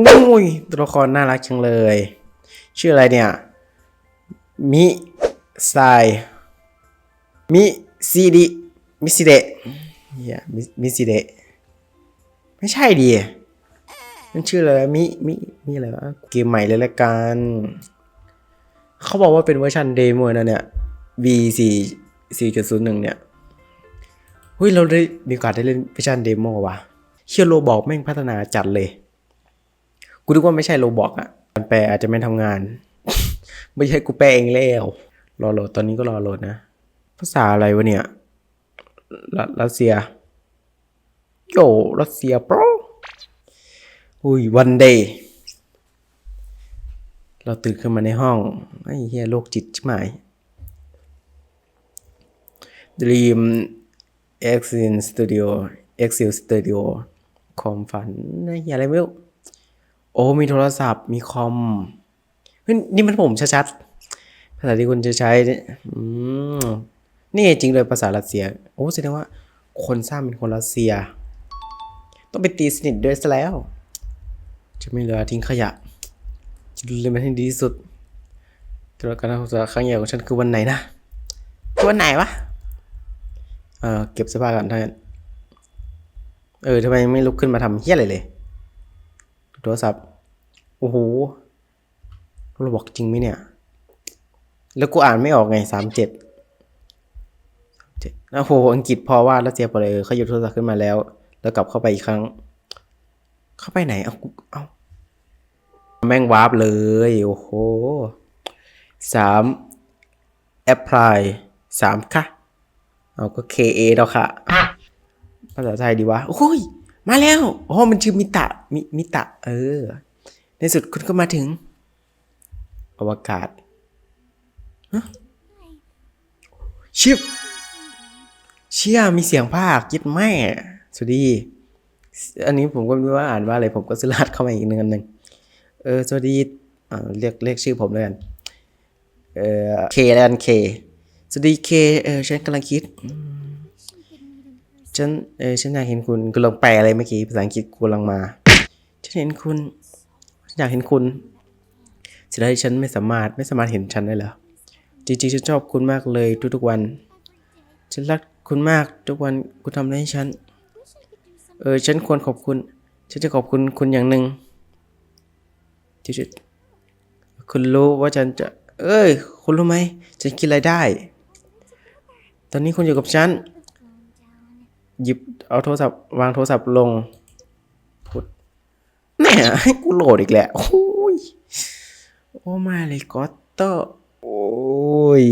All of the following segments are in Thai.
อุ้ยตัวละครน่ารักจังเลย ชื่ออะไรเนี่ย มิไซมิซิดิมิซิเดะเฮียมิซิเดะไม่ใช่ดิมันชื่ออะไรมิมิมิอะไรวะเกมใหม่เลยละกันเขาบอกว่าเป็นเวอร์ชันเดโมนะเนี่ย V 4 4.01 เนี่ยเฮ้ยเราได้มีโอกาสได้เล่นเวอร์ชันเดโมว่ะเชียโรบอกแม่งพัฒนาจัดเลย กูนึกว่าไม่ใช่โรบอกอะการแปลอาจจะไม่ทำงาน ไม่ใช่กูแปลเองแล้วรอโหลดตอนนี้ก็รอโหลดนะ ภาษาอะไรวะเนี่ยรัรัสเซียโยรัสเซียโปรอุ้ยวันเดย์เราตื่นขึ้นมาในห้อง ไอ้เฮียโรคจิตใช่ไหม Dream Exin Studio Exil Studio คอมฝันไอ้เฮียอะไรไม่รู้ โอ้มีโทรศัพท์มีคอมเฮ้ยนี่มันผมชัดๆภาษาที่คุณจะใช้เนี่ยอืมนี่จริงเลยภาษารัสเซีย โอ้แสดงว่าคนสร้างเป็นคนรัสเซีย ต้องไปตีสนิทด้วยซะแล้ว จะไม่เหลือทิ้งขยะจะดูแลมันให้ดีที่สุดตลอดการทำควาสาดครั้งใหญ่ของฉันคือวันไหนนะวันไหนวะเออเก็บเสื้อผ้าก่อนท่านเออทำไมไม่ลุกขึ้นมาทำเฮี้ยอะไรเลย โทรศัพท์ โอ้โหเราบอกจริงไหมเนี่ย แล้วกูอ่านไม่ออกไงสามเจ็ดเจ็ดโอ้โห อังกฤษพอว่าแล้วเจียบไปเลยเขาหยุดโทรศัพท์ขึ้นมาแล้ว แล้วกลับเข้าไปอีกครั้ง เข้าไปไหน เอากูเอาแม่งวาร์ปเลย โอ้โหสามแอปพลายสามค่ะ เอาก็ KA แล้วค่ะ ภาษาไทยดีวะ โอ้ย มาแล้วอ๋อมันชื่อมิตะมิมิตะ เออ ในสุดคุณก็มาถึง อวกาศชิบเชี่ยมีเสียงภาคยิดแม่สวัสดี อันนี้ผมก็ไม่รู้ว่าอ่านว่าอะไรผมก็สลัดเข้ามาอีกหนึ่งอันหนึ่งเออสวัสดีอ่าเรียกเรียกชื่อผมเลยกันเออเคแล้วกันเคสวัสดีเคเออฉันกำลังคิดอื ฉันเออฉันอยากเห็นคุณกูลองแปลอะไรเมื่อกี้ภาษาอังกฤษกูกำลังมา ฉันเห็นคุณฉันอยากเห็นคุณเสียดายที่ฉันไม่สามารถไม่สามารถเห็นฉันได้เหรอจริงๆฉันชอบคุณมากเลยทุกๆวัน ฉันรักคุณมากทุกวันคุณทำอะไรให้ฉัน เออฉันควรขอบคุณ ฉันจะขอบคุณคุณอย่างหนึ่งที่สุดคุณรู้ว่าฉันจะ เอ้ย คุณรู้ไหมฉันคิดอะไรได้ ตอนนี้คุณอยู่กับฉัน หยิบเอาโทรศัพท์วางโทรศัพท์ลงพูดแหม่ให้กูโหลดอีกแหละ โอ้ย โอ้มาเลยก็ตเตอร์โอ้ย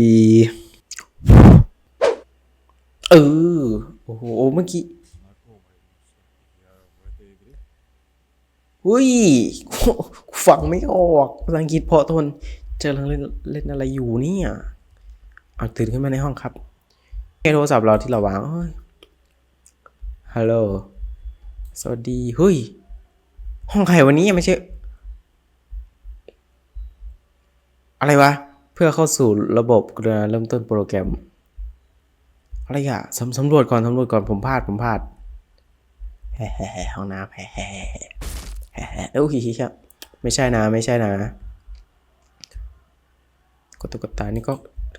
เออ โอ้โห เมื่อกี้หุ้ยฟังไม่ออกภาษาอังกฤษพอทนเจอเรื่องเล่นเล่นอะไรอยู่เนี่ยเอาตื่นขึ้นมาในห้องครับแค่โทรศัพท์เราที่เราวางเฮ้ย ฮัลโหล สวัสดี เฮ้ย ห้องใครวันนี้ยังไม่ใช่ อะไรวะ เพื่อเข้าสู่ระบบกรุณาเริ่มต้นโปรแกรม อะไรอะสำสำรวจก่อนสำรวจก่อนผมพลาดผมพลาดแฮ่ห้องน้ำแฮ่ๆแฮ่ๆเอ้ยครับไม่ใช่นะไม่ใช่นะกดตุกตานี่ก็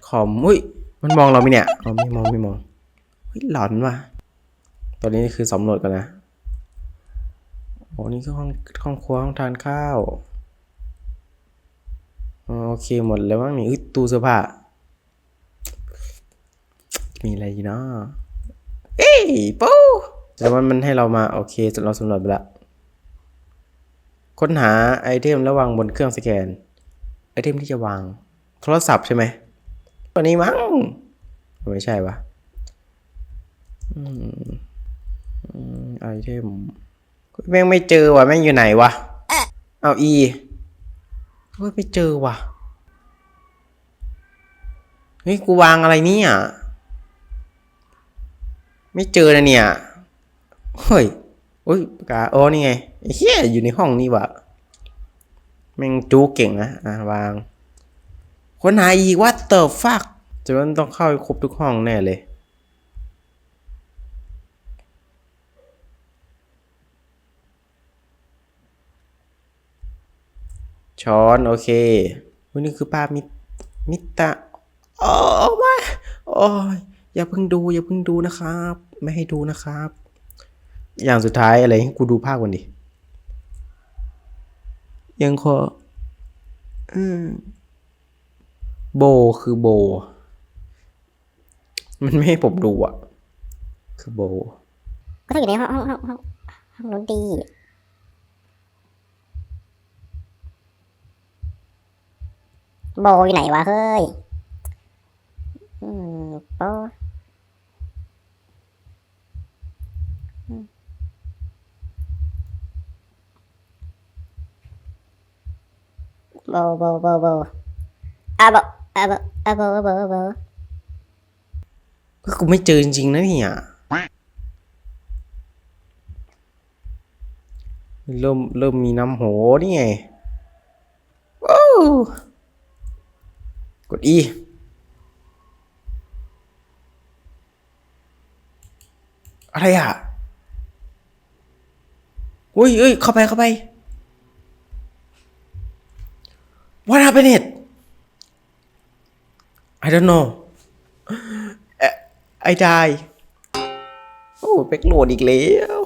คอมอุ้ย มันมองเราไหมเนี่ยอ๋อไม่มองไม่มองเฮ้ยหลอนว่ะ ตอนนี้คือสำรวจกันนะโอ้นี่คือห้องห้องครัวห้องทานข้าวโอเคหมดแล้วมั้งนี่ตู้เสื้อผ้ามีอะไรอีกเนาะเอ้ยปูแต่ว่ามันให้เรามา โอเคเราสำรวจไปละค้นหาไอเทมแล้ววางบนเครื่องสแกน ไอเทมที่จะวาง โทรศัพท์ใช่ไหมตัวนี้มั้งไม่ใช่ปะอืม ไอเทมแม่งไม่เจอว่ะแม่งอยู่ไหนวะ เอาอีเฮ้ยไม่เจอว่ะ เฮ้ยกูวางอะไรเนี่ย ไม่เจอนะเนี่ย เฮ้ยโอ้ยปากาอ๋อนี่ไงเหี้ยอยู่ในห้องนี่วะแม่งจูเก่งนะอะวาง คนหาอีกว่าเติร์ฟักจะมันต้องเข้าครบทุกห้องแน่เลย ช้อน โอเควันนี้คือภาพมิมิตะโอ้ไม่โอ้ยอย่าเพิ่งดู อย่าเพิ่งดูนะครับ ไม่ให้ดูนะครับ อย่างสุดท้ายอะไรให้กูดูภาพก่อนดิ ยังขออืมโบคือโบ มันไม่ให้ผมดูอะคือโบ ก็ต้องอยู่ในห้องห้องห้องห้องดนตรี โบอยู่ไหนวะเฮ้ย อืมโบอืมโบโบโบโบอะโบอะโบอะโบโบโบก็กูไม่เจอจริงๆนะเนี่ยเริ่มเริ่มมีน้ำโหนี่ไงว้าว กดอีอะไรอะอุ้ยเอ้ยเข้าไป เข้าไป What happened it I don't know ไอ้ได้โอ้เป็กโหลดอีกแล้ว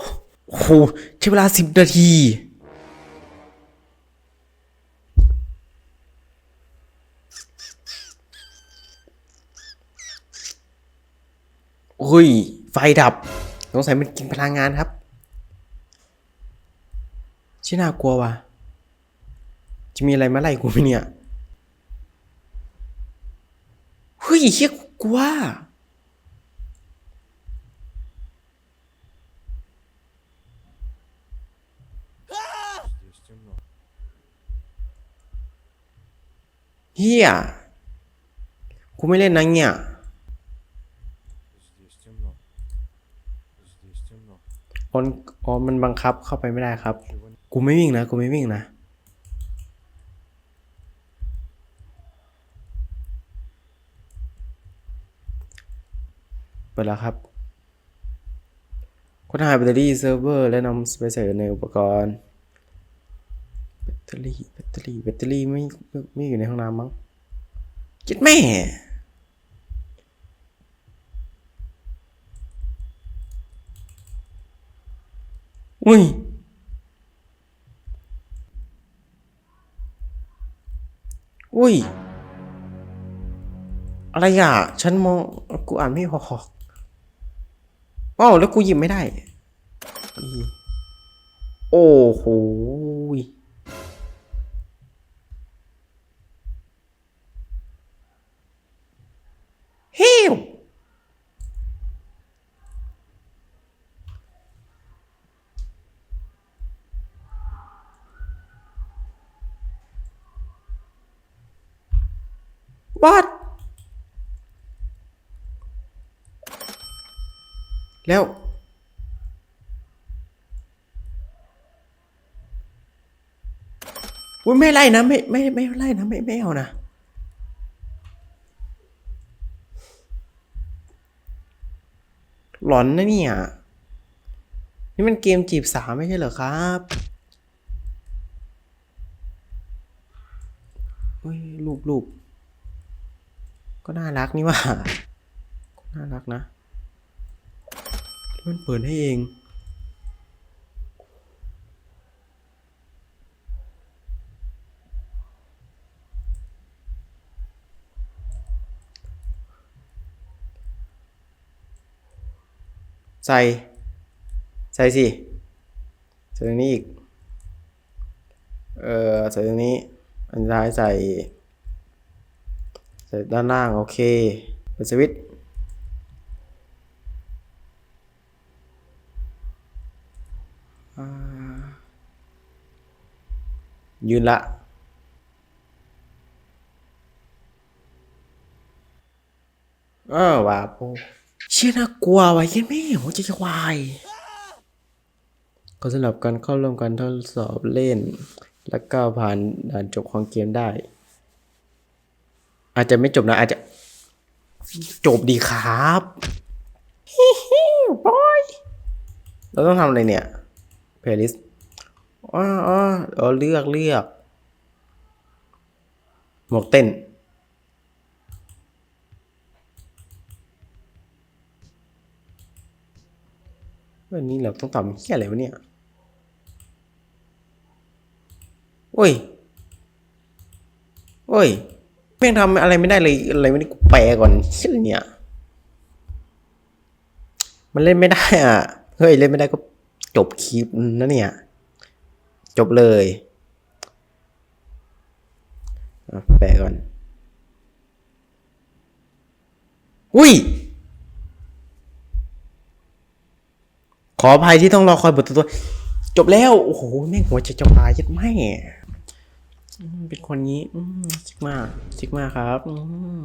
โอ้โหใช้เวลาสิบนาที้ย ไฟดับ สงสัยมันกินพลังงานครับชิ่น่ากลัวว่ะ จะมีอะไรมาไล่กูไหมเนี่ย เฮ้ยเฮียกลัวเฮียกูไม่เล่นนะเนี่ย Здесь темно. Здесь темно. ออนออนมันบังคับเข้าไปไม่ได้ครับ Чего не กูไม่วิ่งนะ กูไม่วิ่งนะ เปิดแล้วครับค้นหาแบตเตอรี่เซิร์ฟเวอร์ และนำไปใส่ในอุปกรณ์ แบตเตอรี่ แบตเตอรี่ แบตเตอรี่ไม่ไม่ไม่อยู่ในห้องน้ำมั้งคิดแม่ อุ้ย อุ้ย อะไรอะ ฉันมอง กูอ่านไม่ออกว้าวแล้วกูหยิบไม่ได้ โอ้โหเฮ้ ววัดแล้ว อุ้ยไม่ไล่นะ ไม่ไม่ไม่ไล่นะ ไม่ไม่เอานะ หลอนนะเนี่ย นี่มันเกมจีบสาวไม่ใช่เหรอครับเฮ้ยรูปรูป ก็น่ารักนี่ว่าก็น่ารักนะมันเปิดให้เองใส่ ใส่สิใส่ตรงนี้อีก เออใส่ตรงนี้ อันท้ายใส่ ด้านล่าง โอเคเปิดสวิตช์ยืนละ เออว่าโปเชี่ยน่ากลัวไว่ะยันไม่หัวใจจะวายก็สำหรับการเข้าร่วมการทดสอบเล่น และก้าวผ่านด่านจบของเกมได้ อาจจะไม่จบนะ อาจจะ จบดีครับฮิฮิบอยเราต้องทำอะไรเนี่ยเพลย์ลิสต์อ๋ออ๋อเออเลือกเลือกหมวกเต้นวันนี้เราต้องทำเฮียอะไรวะเนี่ย โอ้ย โอ้ยแม่งทำอะไรไม่ได้เลยอะไรไม่ได้กูแปลก่อนเชี่ยเนี่ย มันเล่นไม่ได้อะ เฮ้ยเล่นไม่ได้ก็จบคลิปนะเนี่ย จบเลยแปลก่อน อุ้ย ขออภัยที่ต้องรอคอยบทตัว จบแล้ว โอ้โหแม่งหัวใจจะวายยัดไม่อืม เป็นคนนี้ซิกมาซิกมาครับ อืม